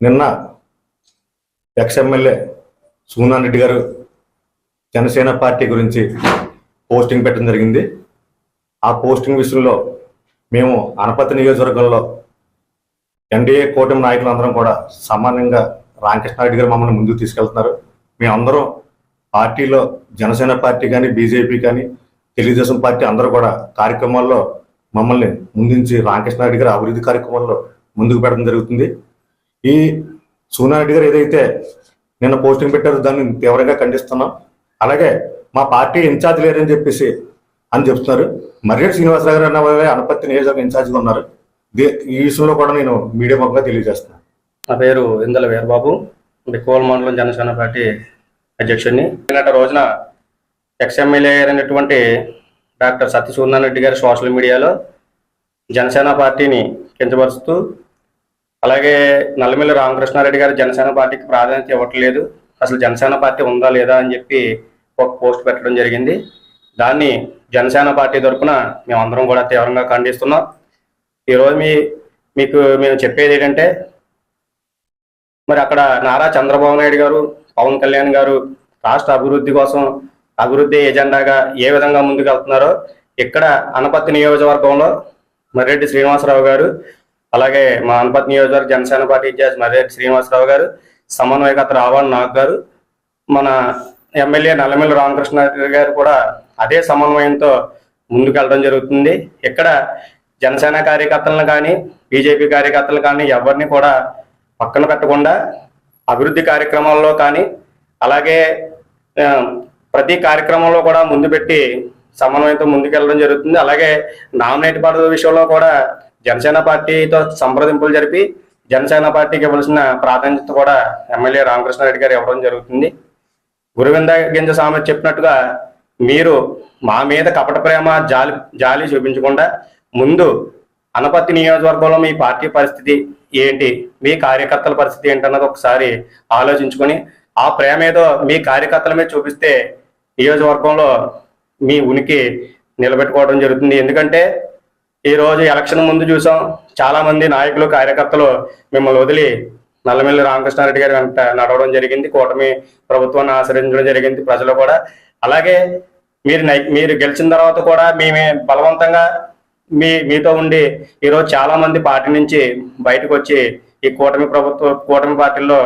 నిన్న ex MLA సూనాన్ Reddy గారు Janasena party గురించి పోస్టింగ్ పెట్టడం జరిగింది. ఆ పోస్టింగ్ విషయంలో మేము అనపతి నియోజకవర్గంలో ఎన్డీఏ కూటమి నాయకులందరం కూడా సామాన్యంగా రామకృష్ణారెడ్డి గారు మమ్మల్ని ముందుకు తీసుకెళ్తున్నారు. మేమందరం పార్టీలో జనసేన పార్టీ కానీ బీజేపీ కానీ తెలుగుదేశం పార్టీ అందరూ కూడా కార్యక్రమాల్లో మమ్మల్ని ముందుంచి రామకృష్ణారెడ్డి గారు అభివృద్ధి కార్యక్రమాల్లో ముందుకు పెట్టడం జరుగుతుంది. ఈ సోనారెడ్డి గారు ఏదైతే నిన్న పోస్టింగ్ పెట్టారో దాన్ని తీవ్రంగా ఖండిస్తున్నాం. అలాగే మా పార్టీ ఇన్ఛార్జ్ లేరని చెప్పేసి అని చెప్తున్నారు. మర్రెడ్డి శ్రీనివాసరావు గారు అన్న వాళ్ళే అనపత్తి నియోజకవర్గం ఇన్ఛార్జ్గా ఉన్నారు. ఈ విషయంలో కూడా నేను మీడియా ముఖంగా తెలియజేస్తున్నాను. నా పేరు ఇందల వీరబాబు. బిక్కోల్ మండలం జనసేన పార్టీ అధ్యక్షుడిని. నిన్నటి రోజున ఎక్స్ఎమ్మెల్యే అయినటువంటి డాక్టర్ సత్యసూర్యనారాయణ రెడ్డి గారు సోషల్ మీడియాలో జనసేన పార్టీని కించపరుస్తూ అలాగే నల్లమిల్లి రామకృష్ణారెడ్డి గారు జనసేన పార్టీకి ప్రాధాన్యత ఇవ్వట్లేదు. అసలు జనసేన పార్టీ ఉందా లేదా అని చెప్పి ఒక పోస్ట్ పెట్టడం జరిగింది. దాన్ని జనసేన పార్టీ తరఫున మేమందరం కూడా తీవ్రంగా ఖండిస్తున్నాం. ఈరోజు మీ మీకు మేము చెప్పేది ఏంటంటే మరి అక్కడ నారా చంద్రబాబు నాయుడు గారు పవన్ కళ్యాణ్ గారు రాష్ట్ర అభివృద్ధి కోసం అభివృద్ధి ఎజెండాగా ఏ విధంగా ముందుకు వెళ్తున్నారో ఇక్కడ అనపత్తి నియోజకవర్గంలో మర్రెడ్డి శ్రీనివాసరావు గారు అలాగే మా అనపత్తి నియోజకవర్గ జనసేన పార్టీ ఇన్ఛార్జ్ మర్రెడ్డి శ్రీనివాసరావు గారు సమన్వయకర్త రావణ్ నాగ్ గారు మన ఎమ్మెల్యే నల్లమిల్లి రామకృష్ణారెడ్డి గారు కూడా అదే సమన్వయంతో ముందుకెళ్ళడం జరుగుతుంది. ఇక్కడ జనసేన కార్యకర్తలను కానీ బీజేపీ కార్యకర్తలు కానీ ఎవరిని కూడా పక్కన పెట్టకుండా అభివృద్ధి కార్యక్రమాల్లో కానీ అలాగే ప్రతి కార్యక్రమంలో కూడా ముందు పెట్టి సమన్వయంతో ముందుకెళ్ళడం జరుగుతుంది. అలాగే నామినేట్ పదవి విషయంలో కూడా జనసేన పార్టీతో సంప్రదింపులు జరిపి జనసేన పార్టీకి ఇవ్వాల్సిన ప్రాధాన్యత కూడా ఎమ్మెల్యే రామకృష్ణారెడ్డి గారు ఇవ్వడం జరుగుతుంది. గురువింద గింజ సామెత చెప్పినట్టుగా మీరు మా మీద కపట ప్రేమ జాలి జాలి చూపించకుండా ముందు అనపత్తి నియోజకవర్గంలో మీ పార్టీ పరిస్థితి ఏంటి మీ కార్యకర్తల పరిస్థితి ఏంటన్నది ఒకసారి ఆలోచించుకొని ఆ ప్రేమ ఏదో మీ కార్యకర్తల మీద చూపిస్తే నియోజకవర్గంలో మీ ఉనికి నిలబెట్టుకోవడం జరుగుతుంది. ఎందుకంటే ఈ రోజు ఎలక్షన్ ముందు చూసాం. చాలా మంది నాయకులు కార్యకర్తలు మిమ్మల్ని వదిలి నల్లమిల్లి రామకృష్ణారెడ్డి గారి వెంట నడవడం జరిగింది. కూటమి ప్రభుత్వాన్ని ఆశ్రయించడం జరిగింది ప్రజలు కూడా. అలాగే మీరు మీరు గెలిచిన తర్వాత కూడా మేమే బలవంతంగా మీ మీతో ఉండి ఈరోజు చాలా మంది పార్టీ నుంచి బయటకు వచ్చి ఈ కూటమి ప్రభుత్వ కూటమి పార్టీల్లో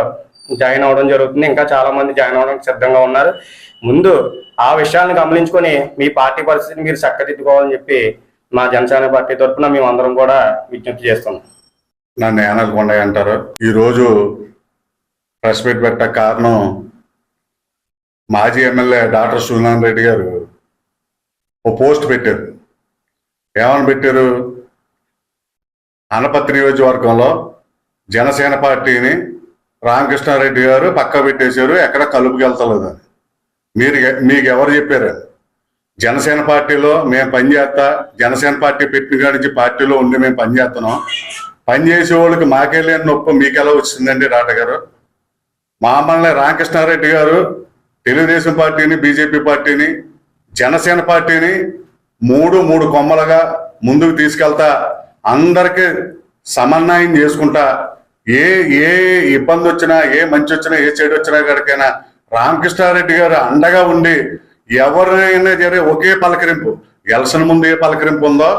జాయిన్ అవ్వడం జరుగుతుంది. ఇంకా చాలా మంది జాయిన్ అవ్వడానికి సిద్ధంగా ఉన్నారు. ముందు ఆ విషయాలను గమనించుకొని మీ పార్టీ పరిస్థితిని మీరు చక్కదిద్దుకోవాలని చెప్పి మా జనసేన పార్టీ తరఫున మేము అందరం కూడా విజ్ఞప్తి చేస్తున్నాం నన్ను ఏనల్ కొండయ్య అంటారు. ఈరోజు ప్రెస్ మీట్ పెట్ట కారణం మాజీ ఎమ్మెల్యే డాక్టర్ సునారాయణ రెడ్డి గారు ఓ పోస్ట్ పెట్టారు. ఏమని పెట్టారు? అనపత్రి నియోజకవర్గంలో జనసేన పార్టీని రామకృష్ణారెడ్డి గారు పక్క పెట్టేశారు ఎక్కడ కలుపుకెళ్తలేదు అని. మీరు మీకు ఎవరు చెప్పారు? జనసేన పార్టీలో మేము పనిచేస్తా జనసేన పార్టీ పెట్టిన నుంచి పార్టీలో ఉండి మేము పనిచేస్తున్నాం. పని చేసే వాళ్ళకి మాకే లేని నొప్పి మీకెలా వచ్చిందండి రాట గారు? మామల్ని రామకృష్ణారెడ్డి గారు తెలుగుదేశం పార్టీని బీజేపీ పార్టీని జనసేన పార్టీని మూడు మూడు కొమ్మలుగా ముందుకు తీసుకెళ్తా అందరికి సమన్వయం చేసుకుంటా ఏ ఏ ఇబ్బంది వచ్చినా ఏ మంచి వచ్చినా ఏ చెడు వచ్చినా గడికైనా రామకృష్ణారెడ్డి గారు అండగా ఉండి ఎవరైనా సరే ఒకే పలకరింపు. ఎలసిన ముందు ఏ పలకరింపు ఉందో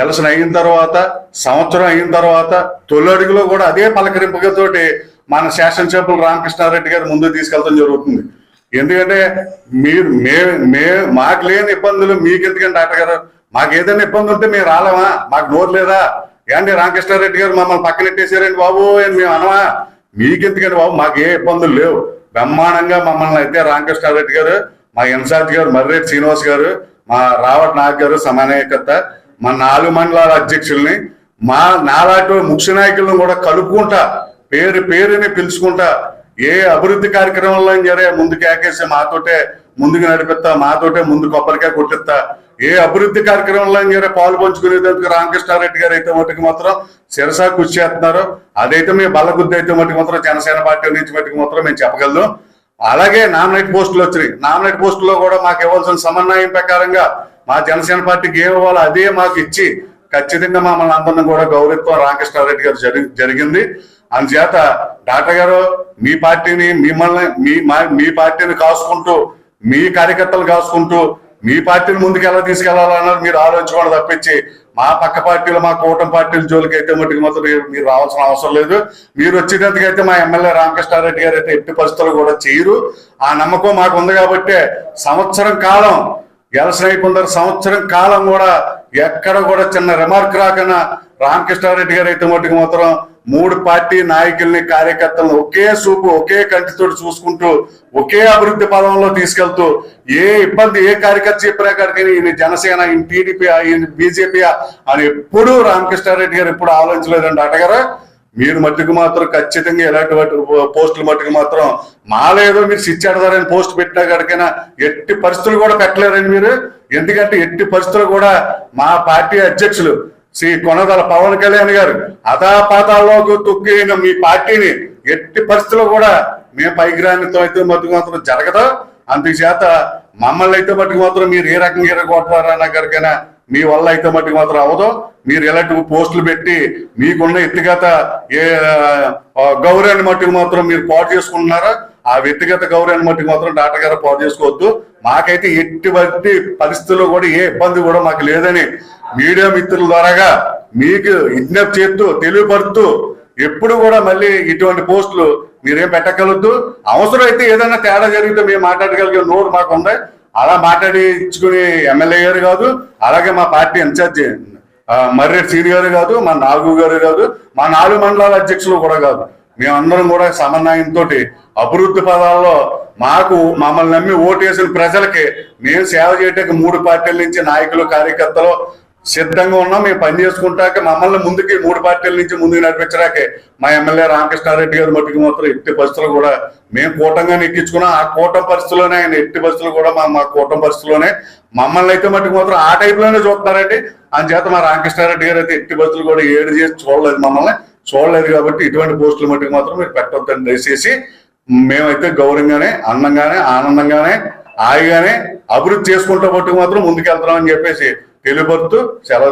ఎలసిన అయిన తర్వాత సంవత్సరం అయిన తర్వాత తొలి అడుగులో కూడా అదే పలకరింపుతోటి మన శాసనసభ్యులు రామకృష్ణారెడ్డి గారు ముందుకు తీసుకెళ్తాం జరుగుతుంది. ఎందుకంటే మీరు మే మే మాకు లేని ఇబ్బందులు మీకు ఎందుకంటే డాక్టర్ గారు? మాకు ఏదైనా ఇబ్బంది ఉంటే మేము రాలేమా? మాకు నోరు లేదా? ఏంటి రామకృష్ణారెడ్డి గారు మమ్మల్ని పక్కనెట్టేసారండి బాబు అని మేము అనవా మీకెందుకంటే బాబు? మాకు ఏ ఇబ్బందులు లేవు. బ్రహ్మాండంగా మమ్మల్ని అయితే రామకృష్ణారెడ్డి గారు మా ఇన్ఛార్జ్ గారు మర్రెడ్డి శ్రీనివాస్ గారు మా రావట్ నాగ్ గారు సమన్వయకర్త మా నాలుగు మండలాల అధ్యక్షుల్ని మా నాలాంటి ముఖ్య నాయకులను కూడా కలుపుకుంటా పేరు పేరుని పిలుచుకుంటా ఏ అభివృద్ధి కార్యక్రమంలో జరే ముందుకు ఏకేసి మాతోటే ముందుకు నడిపిస్తా మాతోటే ముందు కొబ్బరికాయ కొట్టిస్తా ఏ అభివృద్ధి కార్యక్రమంలో జరే పాలు పంచుకునేందుకు రామకృష్ణారెడ్డి గారు అయితే మటుకు మాత్రం శిరసా కృషి చేస్తున్నారు. అదైతే మీ బలగుద్ది అయితే మటుకు మాత్రం జనసేన పార్టీ నుంచి మటుకు మాత్రం మేము చెప్పగలను. అలాగే నామినేట్ పోస్టులు వచ్చినాయి. నామినేట్ పోస్టులో కూడా మాకు ఇవ్వాల్సిన సమన్వయం ప్రకారంగా మా జనసేన పార్టీకి ఏం ఇవ్వాలో అదే మాకు ఇచ్చి ఖచ్చితంగా మమ్మల్ని అందరిని కూడా గౌరవిత్వం రామకృష్ణారెడ్డి గారు జరి జరిగింది. అందుచేత డాక్టర్ గారు మీ పార్టీని మిమ్మల్ని మీ మా- మీ పార్టీని కాసుకుంటూ మీ కార్యకర్తలు కాసుకుంటూ మీ పార్టీని ముందుకు ఎలా తీసుకెళ్ళాలన్నారు మీరు ఆలోచించుకోవడం తప్పించి మా పక్క పార్టీలు మా కూటమి పార్టీల జోలికి అయితే మటుకు మాత్రం మీరు- రావాల్సిన అవసరం లేదు. మీరు వచ్చేటందుకైతే మా ఎమ్మెల్యే రామకృష్ణారెడ్డి గారు అయితే ఎట్టి పరిస్థితులు కూడా చేయరు. ఆ నమ్మకం మాకు ఉంది కాబట్టి సంవత్సరం కాలం ఎలసిన అయిపోయిన సంవత్సరం కాలం కూడా ఎక్కడ కూడా చిన్న రిమార్క్ రాకన్నా రామకృష్ణారెడ్డి గారు అయితే మటుకు మాత్రం మూడు పార్టీ నాయకుల్ని కార్యకర్తలను ఒకే చూపు ఒకే కంటితో చూసుకుంటూ ఒకే అభివృద్ధి పదంలో తీసుకెళ్తూ ఏ ఇబ్బంది ఏ కార్యకర్త చెప్పినా కానీ ఈయన జనసేన ఈయన టీడీపీ ఈయన బీజేపీ అని ఎప్పుడూ రామకృష్ణారెడ్డి గారు ఎప్పుడు ఆలోచించలేదండి అటగారు మీరు మట్టుకు మాత్రం ఖచ్చితంగా ఎలాంటి పోస్టులు మట్టుకు మాత్రం మాలేదో మీరు సిచ్చాడదారని పోస్ట్ పెట్టినా కడికైనా ఎట్టి పరిస్థితులు కూడా పెట్టలేరండి మీరు. ఎందుకంటే ఎట్టి పరిస్థితులు కూడా మా పార్టీ అధ్యక్షులు శ్రీ కొనదల పవన్ కళ్యాణ్ గారు అధాపాతాల్లోకి తొక్కిన మీ పార్టీని ఎట్టి పరిస్థితుల్లో కూడా మేము పైగ్రానితో అయితే మట్టుకు మాత్రం జరగదు. అందుచేత మమ్మల్ని అయితే మట్టుకు మాత్రం మీరు ఏ రకంగా ఎరగొట్టారన్న గారికైనా మీ వల్ల అయితే మట్టుకు మాత్రం అవ్వదు. మీరు ఎలాంటి పోస్టులు పెట్టి మీకున్న వ్యక్తిగత ఏ గౌరవాన్ని మట్టుకు మాత్రం మీరు పాటు చేసుకుంటున్నారా? ఆ వ్యక్తిగత గౌరవాన్ని మట్టుకు మాత్రం డాక్టర్ గారు పాటు చేసుకోవద్దు. మాకైతే ఎటువంటి పరిస్థితుల్లో కూడా ఏ ఇబ్బంది కూడా మాకు లేదని మీడియా మిత్రుల ద్వారాగా మీకు విజ్ఞప్తి చేస్తూ తెలియపరుస్తూ ఎప్పుడు కూడా మళ్ళీ ఇటువంటి పోస్టులు మీరేం పెట్టగలొద్దు. అవసరం అయితే ఏదైనా తేడా జరిగితే మేము మాట్లాడగలిగే నోరు మాకు ఉంది. అలా మాట్లాడించుకునే ఎమ్మెల్యే గారు కాదు అలాగే మా పార్టీ ఇన్ఛార్జ్ ఆ, మర్రెడ్డి సీని గారు కాదు మా నాగు గారు కాదు మా నాలుగు మండలాల అధ్యక్షులు కూడా కాదు. మేమందరం కూడా సమన్వయంతో అభివృద్ధి పదాల్లో మాకు మమ్మల్ని నమ్మి ఓటేసిన ప్రజలకి మేము సేవ చేయడానికి మూడు పార్టీల నుంచి నాయకులు కార్యకర్తలు సిద్ధంగా ఉన్నాం. మేము పని చేసుకుంటాక మమ్మల్ని ముందుకి మూడు పార్టీల నుంచి ముందుకు నడిపించడాకే మా ఎమ్మెల్యే రామకృష్ణారెడ్డి గారు మట్టుకు మాత్రం ఎట్టి పరిస్థితులు కూడా మేము కూటంగా నెక్కించుకున్నాం ఆ కూటమి పరిస్థితుల్లోనే ఆయన ఎట్టి పరిస్థితులు కూడా మా మా కూటమి పరిస్థితుల్లోనే మమ్మల్ని అయితే మట్టుకు మాత్రం ఆ టైప్లోనే చూస్తున్నారండి. అందుచేత మా రామకృష్ణారెడ్డి గారు అయితే ఎట్టి పరిస్థితులు కూడా ఏడు చేసి చూడలేదు మమ్మల్ని. చూడలేదు కాబట్టి ఇటువంటి పోస్టులు మట్టుకు మాత్రం మీరు పెట్టొద్దని దయచేసి మేమైతే గౌరవంగానే అందంగానే ఆనందంగానే హాయిగానే అభివృద్ధి చేసుకుంటూ మట్టుకు మాత్రం ముందుకెళ్తున్నామని చెప్పేసి తెలియపరుస్తూ సెలవు